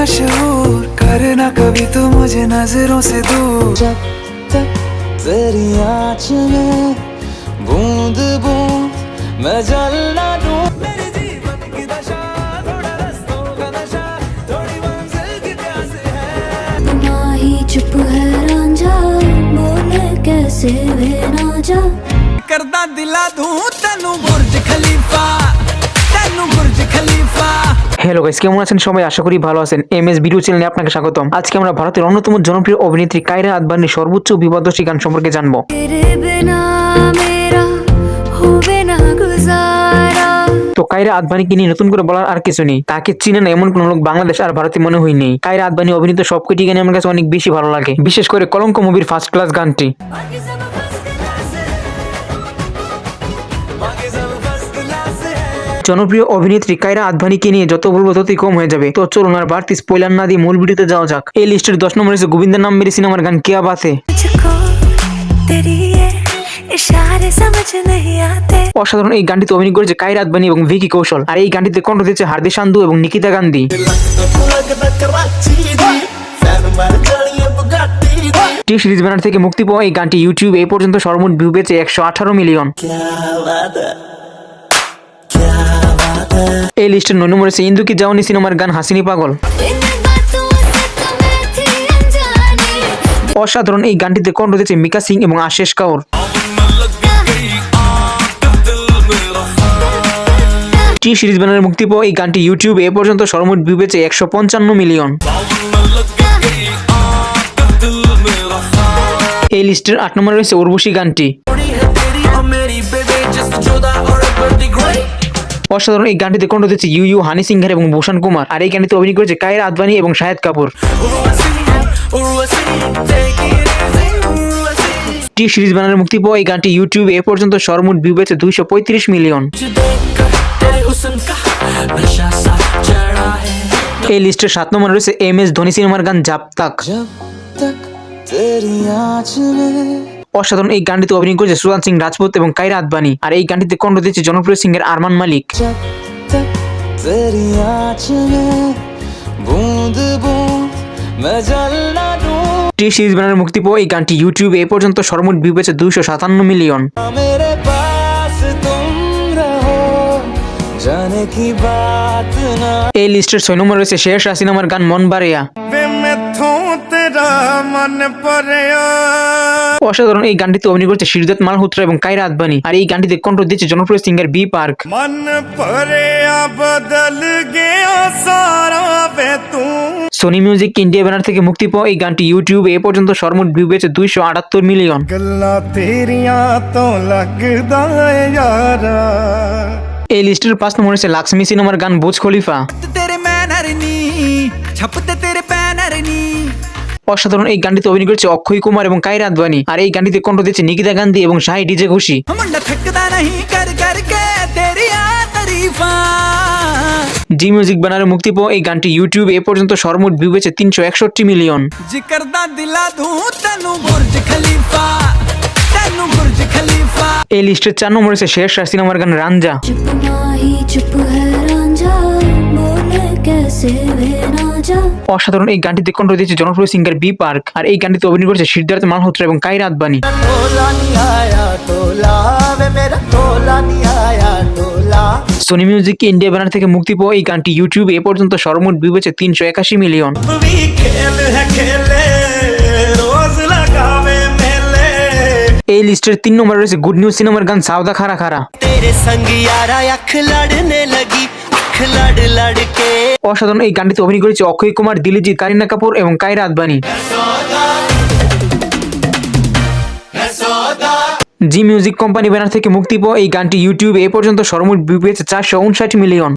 मशहूर करना कभी तू मुझे नज़रों से दूर। जब तक तेरी आँच में बूंद बूंद मैं जलना दूँ। चुप है रांझा बोले कैसे वे ना जा। करदा दिला दूँ तनु बुर्ज खलीफा। হ্যালো গাইস কেমন আছেন সবাই? আশা করি ভালো আছেন। এম এস ভিডিও চ্যানেলে আপনাকে স্বাগতম। আজকে আমরা ভারতের অন্যতম জনপ্রিয় অভিনেত্রী কায়রা আদবানির সর্বোচ্চ বিপদশী গান সম্পর্কে জানব। তো কায়রা আদবানিকে নিয়ে নতুন করে বলার আর কিছু নেই। তাকে চিনে না এমন কোনো লোক বাংলাদেশ আর ভারতে মনে হয়নি কায়রা আদবানি অভিনীত সবকটি গানে আমার কাছে অনেক বেশি ভালো লাগে। বিশেষ করে কলঙ্ক মুভির ফার্স্ট ক্লাস গানটি। জনপ্রিয় অভিনেত্রী কায়রা আদভানিকে নিয়ে যত বলব ততই কম হয়ে যাবে। তো চলুন আর বাড়তি স্পয়লার না দিয়ে মূল ভিডিওতে যাওয়া যাক। এই লিস্টের দশ নম্বর হচ্ছে গোবিন্দের নাম মেরে সিনেমার গান কিয়া বাতে অসাধারণ এই গানটিতে অভিনয় করেছে কায়রা আদবানি এবং ভিকি কৌশল। আর এই গানটিতে কণ্ঠ দিয়েছে হার্দি সান্ধু এবং Nikita Gandhi. T Series banner থেকে মুক্তি পাওয়া এই গানটি ইউটিউব এ পর্যন্ত সর্বমোট ভিউ পেয়েছে একশো আঠারো মিলিয়ন। এই লিস্টের নম্বরে রয়েছে ইন্দুকি যাওনি সিনেমার গান হাসিনি পাগল? অসাধারণ এই গানটিতে কণ্ঠ দিয়েছে মিকা সিং এবং আশেষ কাউর। টি সিরিজ ব্যানারে মুক্তি পাওয়া এই গানটি ইউটিউবে এ পর্যন্ত সর্বমোট ভিউ পেয়েছে একশো পঞ্চান্ন মিলিয়ন। এই লিস্টের আট নম্বরে রয়েছে উর্বশী গানটি। অসাধারণ এই গানটিতে কণ্ঠ দিচ্ছে ইউ ইউ হানি সিংহার এবং ভূষণ কুমার। আর এই গানটিতে অভিনয় করেছে কায়ের আদবানি এবং শাহেদ কাপুর। টি সিরিজ বানানোর মুক্তি পাওয়া এই গানটি ইউটিউব এ পর্যন্ত সর্বমোট ভিউ পেয়েছে দুইশো পঁয়ত্রিশ মিলিয়ন। এই লিস্টের সাত নম্বর রয়েছে এম এস ধোনি সিনেমার গান, জাপ তাক। অসাধারণ এই গানটিতে অভিনয় করেছে সুশান্ত সিং রাজপুত এবং কাইরা আদবানি। আর এই গানটিতে কণ্ঠ দিয়েছে জনপ্রিয় সিং এর আরমান মালিক। টি সিরিজ মুক্তি পাওয়া এই গানটি ইউটিউবে এ পর্যন্ত সর্বমোট ভিউ পেয়েছে দুইশো সাতান্ন মিলিয়ন। এই লিস্টের ছয় নম্বর রয়েছে শেষ রাসিনামার গান মন বারিয়া। অসাধারণ এই গানটিতে অভিনয় করছে শিরদাত মালহোত্রা এবং কায়রা আদবানি। আর এই গানটিতে কণ্ঠ দিচ্ছে জনপ্রিয় সিঙ্গার বি পার্ক। মন পরে বদল সোনি মিউজিক ইন্ডিয়া ব্যানার থেকে মুক্তি পাওয়া এই গানটি ইউটিউবে এ পর্যন্ত সর্বমোট ভিউ পেয়েছে দুইশো আটাত্তর মিলিয়ন এই লিস্টের পাঁচ নম্বর হচ্ছে লাক্সমি সিনেমার গান বুজ খলিফা। অসাধারণ এই গানটিতে অভিনয় করেছে অক্ষয় কুমার এবং কায়রা আদবানি। আর এই গানটিতে কণ্ঠ দিয়েছে নিকিতা গান্ধী এবং সাহি ডিজে ঘুষি। জি মিউজিক ব্যানারে মুক্তি পাওয়া এই গানটি ইউটিউবে এ পর্যন্ত সর্বমোট ভিউ পেয়েছে তিনশো একষট্টি মিলিয়ন। এই লিস্টের চার নম্বর হচ্ছে শেষ রাশি নম্বর গান রাঞ্জা। অসাধারণ এই গানটি কণ্ঠ দিয়েছে জনপ্রিয় সিঙ্গার বি পার্ক। আর এই গানটিতে অভিনয় করেছে সিদ্ধার্থ মালহোত্রা এবং Kiara Advani. Sony Music India banner থেকে মুক্তি পাওয়া এই গানটি ইউটিউবে এ পর্যন্ত সর্বমোট ভিউ হয়েছে তিনশো একাশি মিলিয়ন এই লিস্টের তিন নম্বরে রয়েছে গুড নিউজ সিনেমার গান সাউদা খারা খারা অসাধারণ এই গানটিতে অভিনয় করেছে অক্ষয় কুমার দিলিজি কারিনা কাপুর এবং Kiara Advani. Zee Music Company banner থেকে মুক্তি পাওয়া এই গানটি ইউটিউবে এ পর্যন্ত সর্বমোট ভিউ পেয়েছে চারশো উনষাট মিলিয়ন।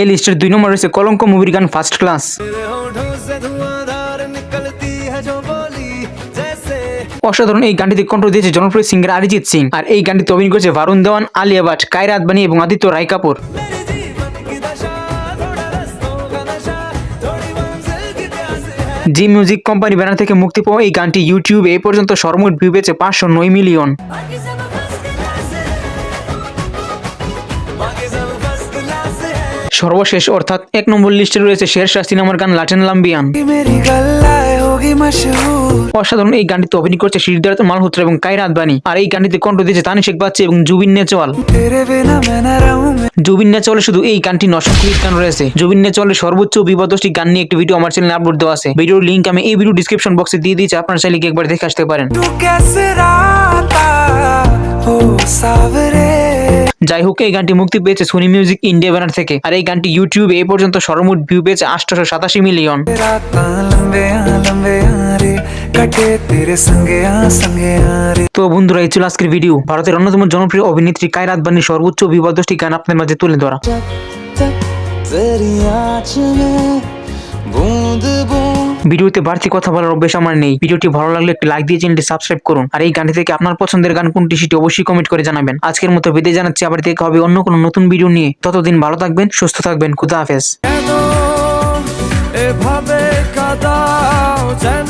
এই লিস্টের দুই নম্বর রয়েছে কলঙ্ক মুভির গান ফার্স্ট ক্লাস। অসাধারণ এই গানটিতে কণ্ঠ দিয়েছে জনপ্রিয় সিঙ্গার অরিজিৎ সিং। আর এই গানটিতে অভিনয় করেছে বারুণ দেওয়ান আলিয়া ভাট, কায়রা আদবানি এবং Aditya Roy Kapur. Zee Music Company banner থেকে মুক্তি পাওয়া এই গানটি ইউটিউবে এ পর্যন্ত সর্বমোট ভিউ পেয়েছে পাঁচশো নয় মিলিয়ন সর্বশেষ, অর্থাৎ এক নম্বর লিস্টে রয়েছে শের শাস্তি নামের গান লাটেন লাম্বিয়ান। অসাধারণ এই গানটিতে অভিনয় করছে সিদ্ধার্থ মালহোত্রা এবং কায়রা আদবানি। আর এই গানটিতে কণ্ঠ দিয়েছে তানি শেখ বাচ্চা এবং জুবিন নেচওয়াল জুবিন নেচওয়ালের শুধু এই গানটি নশো গান রয়েছে। জুবিন নেচওয়ালের সর্বোচ্চ বিপদশটি গান নিয়ে একটি ভিডিও আমার চ্যানেলে আপলোড দেওয়া আছে। ভিডিওর লিঙ্ক আমি এই ভিডিও ডিসক্রিপশন বক্সে দিয়ে দিয়েছি, আপনারা চাইলে একবার দেখে আসতে পারেন। সাবরে যাই হোক এই গানটি মুক্তি পেয়েছে সোনি মিউজিক ইন্ডিয়া ব্যানার থেকে আর এই গানটি ইউটিউবে এই পর্যন্ত সর্বমোট ভিউ পেয়েছে আটশোশো সাতাশি মিলিয়ন रातां लंबे लंबे रे कटे तेरे संगे आ संगे रे তো বন্ধুরা এই ছিল আজকের ভিডিও ভারতের অন্যতম জনপ্রিয় অভিনেত্রী কায়রাত বান্নির সর্বোচ্চ বিপদশটি গান আপনাদের মাঝে তুলে ধরা तेरी आँच में बूंद बूंद ভিডিওতে বাড়তি কথা বলার অভ্যেস আমার নেই। ভিডিওটি ভালো লাগলে একটি লাইক দিয়ে চ্যানেলটি সাবস্ক্রাইব করুন। আর এই গানটি থেকে আপনার পছন্দের গান কোনটি সেটি অবশ্যই কমেন্ট করে জানাবেন। আজকের মতো বিদায় জানাচ্ছি। আবার দেখা হবে অন্য কোনো নতুন ভিডিও নিয়ে। ততদিন ভালো থাকবেন, সুস্থ থাকবেন। খুদা হাফেজ। যেন